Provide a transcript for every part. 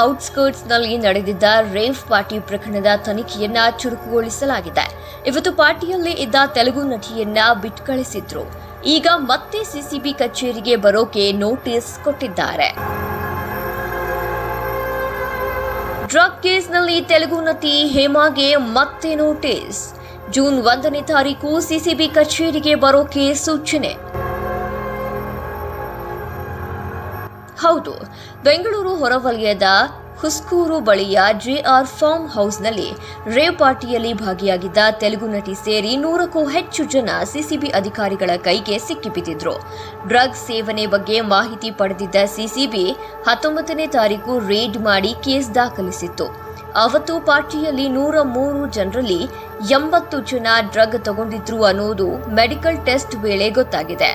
ಔಟ್ಸ್ಕರ್ಟ್ಸ್ನಲ್ಲಿ ನಡೆದಿದ್ದ rave party ಪ್ರಕರಣದ ತನಿಖೆಯನ್ನ ಚುರುಕುಗೊಳಿಸಲಾಗಿದೆ. ಇವತ್ತು ಪಾರ್ಟಿಯಲ್ಲಿ ಇದ್ದ ತೆಲುಗು ನಟಿಯನ್ನ ಬಿಟ್ಕಳಿಸಿದ್ರು. ಈಗ ಮತ್ತೆ ಸಿಸಿಬಿ ಕಚೇರಿಗೆ ಬರೋಕೆ ನೋಟಿಸ್ ಕೊಟ್ಟಿದ್ದಾರೆ. ಡ್ರಗ್ ಕೇಸ್ನಲ್ಲಿ ತೆಲುಗು ನಟಿ ಹೇಮಾಗೆ ಮತ್ತೆ ನೋಟಿಸ್. ಜೂನ್ ಒಂದನೇ ತಾರೀಕು ಸಿಸಿಬಿ ಕಚೇರಿಗೆ ಬರೋಕೆ ಸೂಚನೆ. ಹೌದು, ಬೆಂಗಳೂರು ಹೊರವಲಯದ ಹುಸ್ಕೂರು ಬಳಿಯ ಜೆಆರ್ ಫಾರ್ಮ್ ಹೌಸ್ನಲ್ಲಿ ರೇವ್ ಪಾರ್ಟಿಯಲ್ಲಿ ಭಾಗಿಯಾಗಿದ್ದ ತೆಲುಗು ನಟಿ ಸೇರಿ ನೂರಕ್ಕೂ ಹೆಚ್ಚು ಜನ ಸಿಸಿಬಿ ಅಧಿಕಾರಿಗಳ ಕೈಗೆ ಸಿಕ್ಕಿಬಿದ್ದಿದ್ರು. ಡ್ರಗ್ ಸೇವನೆ ಬಗ್ಗೆ ಮಾಹಿತಿ ಪಡೆದಿದ್ದ ಸಿಸಿಬಿ ಹತ್ತೊಂಬತ್ತನೇ ತಾರೀಕು ರೇಡ್ ಮಾಡಿ ಕೇಸ್ ದಾಖಲಿಸಿತ್ತು. ಅವತ್ತು ಪಾರ್ಟಿಯಲ್ಲಿ ನೂರ ಮೂರು ಜನರಲ್ಲಿ ಎಂಬತ್ತು ಜನ ಡ್ರಗ್ ತಗೊಂಡಿದ್ರು ಅನ್ನೋದು ಮೆಡಿಕಲ್ ಟೆಸ್ಟ್ ವೇಳೆ ಗೊತ್ತಾಗಿದೆ.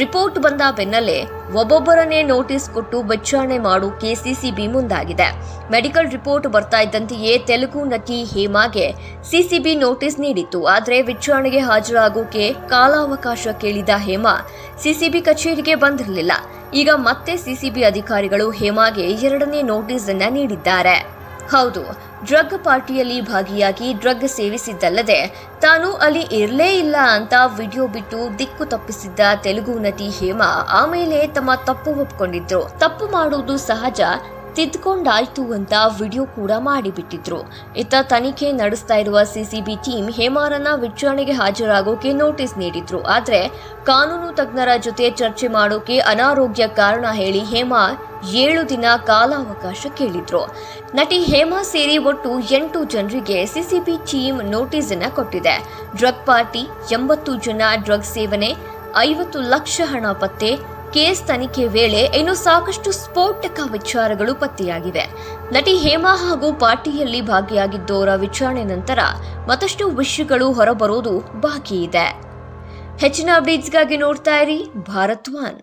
ರಿಪೋರ್ಟ್ ಬಂದ ಬೆನ್ನಲ್ಲೇ ಒಬ್ಬೊಬ್ಬರನ್ನೇ ನೋಟಿಸ್ ಕೊಟ್ಟು ವಿಚಾರಣೆ ಮಾಡು ಕೆಸಿಸಿಬಿ ಮುಂದಾಗಿದೆ. ಮೆಡಿಕಲ್ ರಿಪೋರ್ಟ್ ಬರ್ತಾ ಇದ್ದಂತೆಯೇ ತೆಲುಗು ನಟಿ ಹೇಮಾಗೆ ಸಿಸಿಬಿ ನೋಟಿಸ್ ನೀಡಿತ್ತು. ಆದರೆ ವಿಚಾರಣೆಗೆ ಹಾಜರಾಗೋಕೆ ಕಾಲಾವಕಾಶ ಕೇಳಿದ ಹೇಮಾ ಸಿಸಿಬಿ ಕಚೇರಿಗೆ ಬಂದಿರಲಿಲ್ಲ. ಈಗ ಮತ್ತೆ ಸಿಸಿಬಿ ಅಧಿಕಾರಿಗಳು ಹೇಮಾಗೆ ಎರಡನೇ ನೋಟಿಸ್ ಅನ್ನ ನೀಡಿದ್ದಾರೆ. ಹೌದು, ಡ್ರಗ್ ಪಾರ್ಟಿಯಲ್ಲಿ ಭಾಗಿಯಾಗಿ ಡ್ರಗ್ ಸೇವಿಸಿದ್ದಲ್ಲದೆ ತಾನು ಅಲ್ಲಿ ಇರಲೇ ಇಲ್ಲ ಅಂತ ವಿಡಿಯೋ ಬಿಟ್ಟು ದಿಕ್ಕು ತಪ್ಪಿಸಿದ್ದ ತೆಲುಗು ನಟಿ ಹೇಮಾ ಆಮೇಲೆ ತಮ್ಮ ತಪ್ಪು ಒಪ್ಕೊಂಡಿದ್ರು. ತಪ್ಪು ಮಾಡುವುದು ಸಹಜ ತಿದ್ದುಕೊಂಡಾಯ್ತು ಅಂತ ವಿಡಿಯೋ ಕೂಡ ಮಾಡಿಬಿಟ್ಟಿದ್ರು. ಇತ್ತ ತನಿಖೆ ನಡೆಸ್ತಾ ಇರುವ ಸಿಸಿಬಿ ಟೀಮ್ ಹೇಮಾರನ್ನ ವಿಚಾರಣೆಗೆ ಹಾಜರಾಗೋಕೆ ನೋಟಿಸ್ ನೀಡಿದ್ರು. ಆದ್ರೆ ಕಾನೂನು ತಜ್ಞರ ಜೊತೆ ಚರ್ಚೆ ಮಾಡೋಕೆ ಅನಾರೋಗ್ಯ ಕಾರಣ ಹೇಳಿ ಹೇಮಾ ಏಳು ದಿನ ಕಾಲಾವಕಾಶ ಕೇಳಿದ್ರು. ನಟಿ ಹೇಮಾ ಸೇರಿ ಒಟ್ಟು ಎಂಟು ಜನರಿಗೆ ಸಿಸಿಬಿ ಟೀಮ್ ನೋಟಿಸ್ ಅನ್ನ ಕೊಟ್ಟಿದೆ. ಡ್ರಗ್ ಪಾರ್ಟಿ, ಎಂಬತ್ತು ಜನ ಡ್ರಗ್ ಸೇವನೆ, ಐವತ್ತು ಲಕ್ಷ ಹಣ ಪತ್ತೆ ಕೇಸ್ ತನಿಖೆ ವೇಳೆ ಇನ್ನು ಸಾಕಷ್ಟು ಸ್ಫೋಟಕ ವಿಚಾರಗಳು ಪತ್ತೆಯಾಗಿವೆ. ನಟಿ ಹೇಮಾ ಹಾಗೂ ಪಾರ್ಟಿಯಲ್ಲಿ ಭಾಗಿಯಾಗಿದ್ದವರ ವಿಚಾರಣೆ ನಂತರ ಮತ್ತಷ್ಟು ವಿಷಯಗಳು ಹೊರಬರೋದು ಬಾಕಿ ಇದೆ ಹೆಚ್ಚಿನ ಅಪ್ಡೇಟ್ಸ್ಗಾಗಿ ನೋಡ್ತಾ ಇರಿ ಭಾರತ್ ಒನ್.